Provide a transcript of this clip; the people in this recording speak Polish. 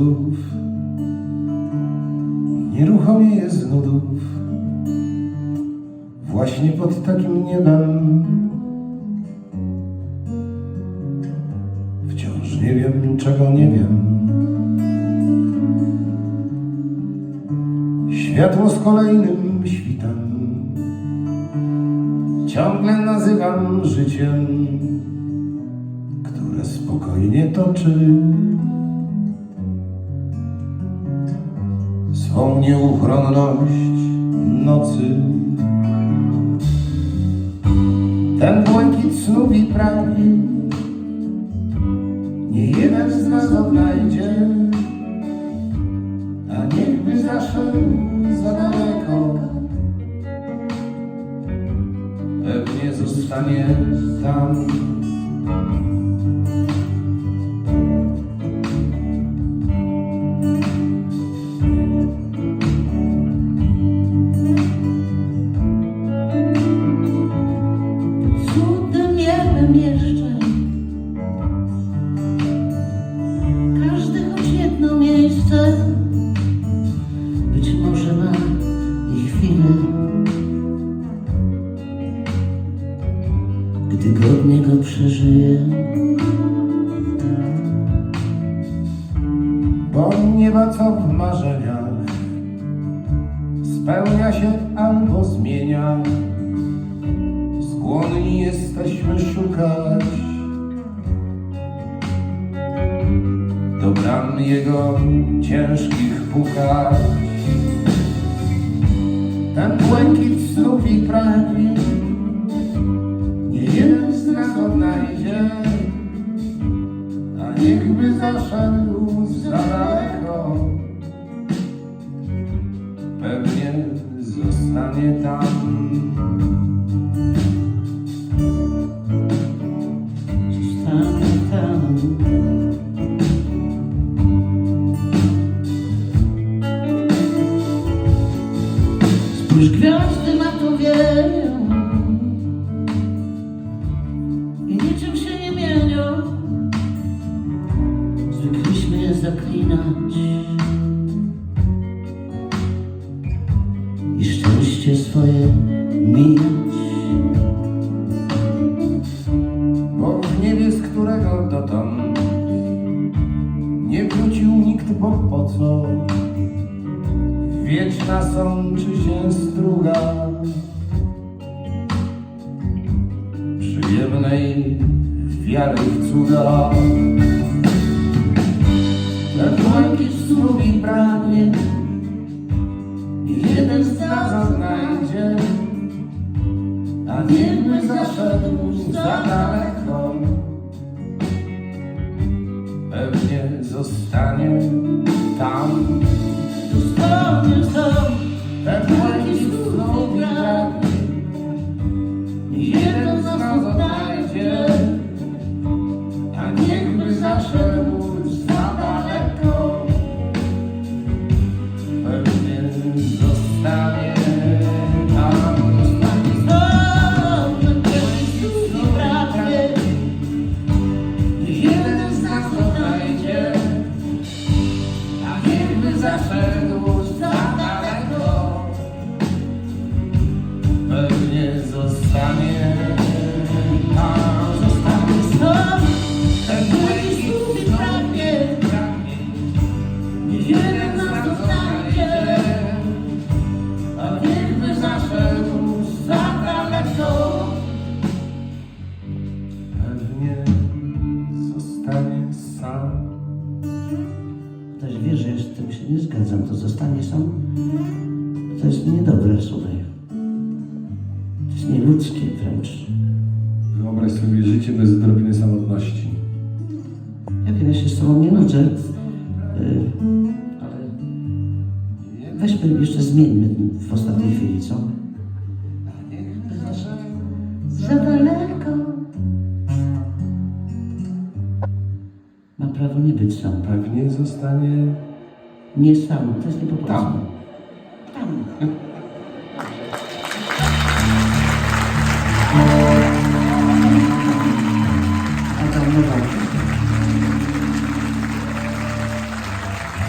cudów, nieruchomie z nudów, właśnie pod takim niebem. Wciąż nie wiem, czego nie wiem. Światło z kolejnym świtem ciągle nazywam życiem, które spokojnie toczy nieuchronność nocy. Ten błękit snów i pragnień nie jeden z nas odnajdzie, a niechby zaszedł za daleko. Pewnie zostanie tam. Cudem niebem jeszcze. Każdy choć jedno miejsce. Być może ma i chwilę. Gdy godnie go przeżyje Bo nieba co w marzeniach. Spełnia się albo zmienia. Jego ciężkich pukać. Ten błękit snów i pragnień nie jeden z nas odnajdzie. A niechby zaszedł za daleko, pewnie zostanie tam. Spójrz gwiazdy na to wieją I niczym się nie mienią. Zwykliśmy je zaklinać. I szczęście swoje mijać. Bo w niebie, z którego dotąd nie wrócił nikt, bo po co? Wieczna sączy się struga. Przyjemnej wiary w cuda. Ten błękit snów i pragnień nie jeden z nas odnajdzie, a niechby zaszedł za daleko, zostanie nie zgadzam, to zostanie sam. To jest niedobre, słuchaj. To jest nieludzkie wręcz. Wyobraź sobie życie bez odrobiny samotności. Ja wiem, ja się z tobą nie nudzę, y, ale weźmy jeszcze zmieńmy w ostatniej chwili, co? Za daleko. Ma prawo nie być sam. Pewnie zostanie Nie sam, to jest niepoprawne. tam. Tam.